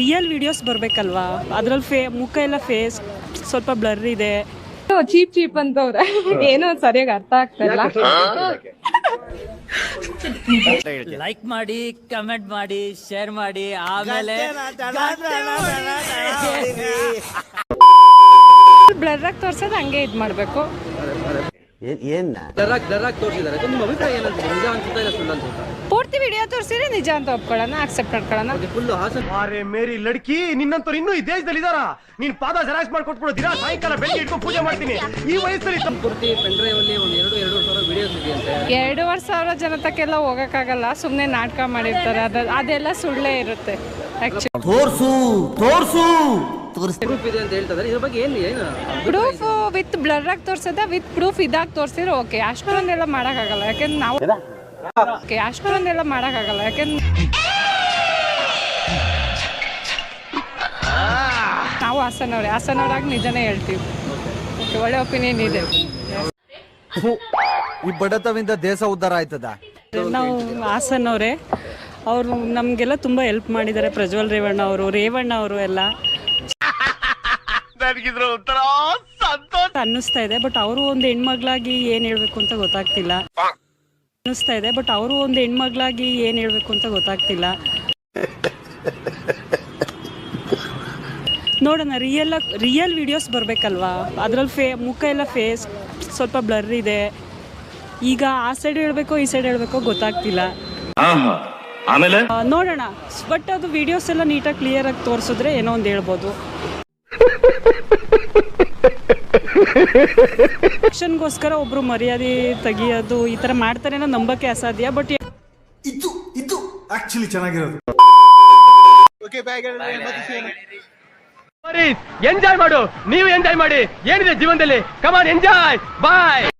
Real videos ಬರಬೇಕಲ್ವಾ? ಅದ್ರಲ್ಲಿ fee ಮುಖ ಎಲ್ಲ ಫೇಸ್ ಸ್ವಲ್ಪ ಬ್ಲರ್ ಇದೆ. ಚೀಪ್ ಚೀಪ್ ಅಂತವ್ರೆ. ಏನೋ ಸರಿಯಾಗಿ ಅರ್ಥ ಆಗ್ತಾ ಇಲ್ಲ. ಲೈಕ್ ಮಾಡಿ ಕಮೆಂಟ್ ಮಾಡಿ ಶೇರ್ ಮಾಡಿ ಆಮೇಲೆ ಬ್ಲರ್ ಆಗಿ ತೋರ್ಸೋದು ಹಂಗೆ ಇದ್ ಮಾಡ್ಬೇಕು. ಪೂರ್ತಿ ವಿಡಿಯೋ ತೋರಿಸಿದ್ರೆ ನಿಜ ಅಂತ ಒಪ್ಕೊಳ್ಳೋಣ ಅಕ್ಸೆಪ್ಟ್ ಮಾಡ್ಕೊಳ್ಳೋಣ. ಅರೆ ಮೇರಿ ಲಡ್ಕಿ ನಿನ್ನಂತವ್ರು ಇನ್ನೂ ಈ ದೇಶದಲ್ಲಿ ಇದಾರ ನೀನ್ ಪಾದ ಜೆರಾಕ್ಸ್ ಮಾಡ್ಕೊಟ್ಬಿಡು ದಿನ ಸಾಯಂಕಾಲ ಬೆಳಿಗ್ಗೆ ಇಟ್ಕೊಂಡು ಪೂಜೆ ಮಾಡ್ತೀನಿ. ಈ ವಯಸ್ಸಲ್ಲಿ ಎರಡೂವರೆ ಸಾವಿರ ಜನತಕ್ಕೆಲ್ಲ ಹೋಗಕ್ಕಾಗಲ್ಲ ಸುಮ್ಮನೆ ನಾಟಕ ಮಾಡಿರ್ತಾರೆ ಅದ ಅದೆಲ್ಲ ಸುಳ್ಳೇ ಇರುತ್ತೆ ಆಕ್ಚುಲಿ ತೋರ್ಸು ತೋರ್ಸು! ಪ್ರೂಫ್ ವಿತ್ ಬ್ಲರ್ ಆಗಿ ತೋರ್ಸದ ವಿತ್ ಪ್ರೂಫ್ ಇದಾಗಿ ತೋರ್ಸಿದ್ರೆ ಓಕೆ ಅಷ್ಟೊಂದೆಲ್ಲ ಮಾಡಕ್ಕಾಗಲ್ಲ. ಯಾಕಂದ್ರೆ ನಾವು ಓಕೆ ಅಷ್ಟೊಂದೆಲ್ಲ ಮಾಡಕ್ಕಾಗಲ್ಲ ಯಾಕಂದ್ರೆ ನಾವು ಹಾಸನವ್ರೆ ಹಾಸನವ್ರಾಗಿ ನಿಜನೇ ಹೇಳ್ತೀವಿ. ಒಳ್ಳೆ ಒಪಿನಿಯನ್ ಇದೆ. ಈ ಬಡತವಿಂದ ದೇಶ ಉದ್ಧಾರ ಆಯ್ತದ? ನಾವು ಹಾಸನವ್ರೆ ಅವರೇ ಅವರು ನಮಗೆಲ್ಲ ತುಂಬಾ ಹೆಲ್ಪ್ ಮಾಡಿದ್ದಾರೆ ಪ್ರಜ್ವಲ್ ರೇವಣ್ಣ ಅವರು ರೇವಣ್ಣ ಅವರು ಎಲ್ಲ. ಅನ್ನಿಸ್ತಾ ಇದೆ ಬಟ್ ಅವರು ಒಂದು ಹೆಣ್ಮಗ್ಳಾಗಿ ಏನ್ ಹೇಳ್ಬೇಕು ಅಂತ ಗೊತ್ತಾಗ್ತಿಲ್ಲ. ಅನ್ನಿಸ್ತಾ ಇದೆ ಬಟ್ ಅವರು ಒಂದು ಹೆಣ್ಮಗ್ಳಾಗಿ ಏನ್ ಹೇಳ್ಬೇಕು ಅಂತ ಗೊತ್ತಾಗ್ತಿಲ್ಲ. ನೋಡೋಣ ರಿಯಲ್ ರಿಯಲ್ ವಿಡಿಯೋಸ್ ಬರಬೇಕಲ್ವಾ? ಅದರಲ್ಲಿ ಫೇ ಮುಖ ಎಲ್ಲ ಫೇಸ್ ಸ್ವಲ್ಪ ಬ್ಲರ್ ಇದೆ. ಈಗ ಆ ಸೈಡ್ ಹೇಳ್ಬೇಕು ಈ ಸೈಡ್ ಹೇಳ್ಬೇಕೋ ಗೊತ್ತಾಗ್ತಿಲ್ಲ. ಆಮೇಲೆ? ನೋಡೋಣ ಬಟ್ ಅದು ವಿಡಿಯೋಸ್ ಎಲ್ಲ ನೀಟಾಗಿ ಕ್ಲಿಯರ್ ಆಗಿ ತೋರಿಸಿದ್ರೆ ಏನೋ ಒಂದು ಹೇಳ್ಬೋದು. ಗೋಸ್ಕರ ಒಬ್ರು ಮರ್ಯಾದೆ ತೆಗಿಯೋದು ಈ ತರ ಮಾಡ್ತಾರೆ ಅನ್ನೋ ನಂಬಕ್ಕೆ ಅಸಾಧ್ಯ ಬಟ್ ಇದು ಇದು ಆಕ್ಚುಲಿ ಚೆನ್ನಾಗಿರೋದು. ಎಂಜಾಯ್ ಮಾಡು. ನೀವು ಎಂಜಾಯ್ ಮಾಡಿ. ಏನಿದೆ ಜೀವನದಲ್ಲಿ? ಕಮಾನ್ ಎಂಜಾಯ್ ಬಾಯ್